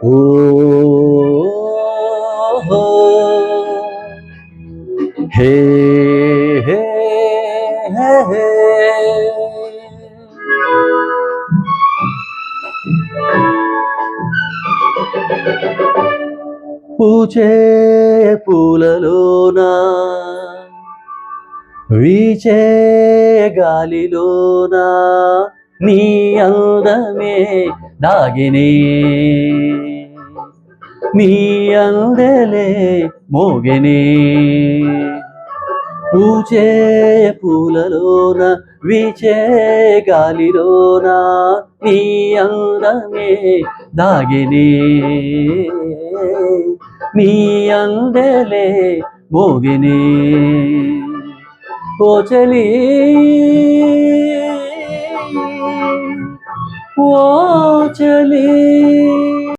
ఓ హే హే హే పూచే పూలలోనా వీచే గాలిలోనా నీ అందమే దాగినే నీ అందలే మోగెనే. పూచే పూలలోన వీచే గాలిలోన నీ అందమే దాగినే. నీ అందలే మోగినే. ఓ చలి ఓ చలి.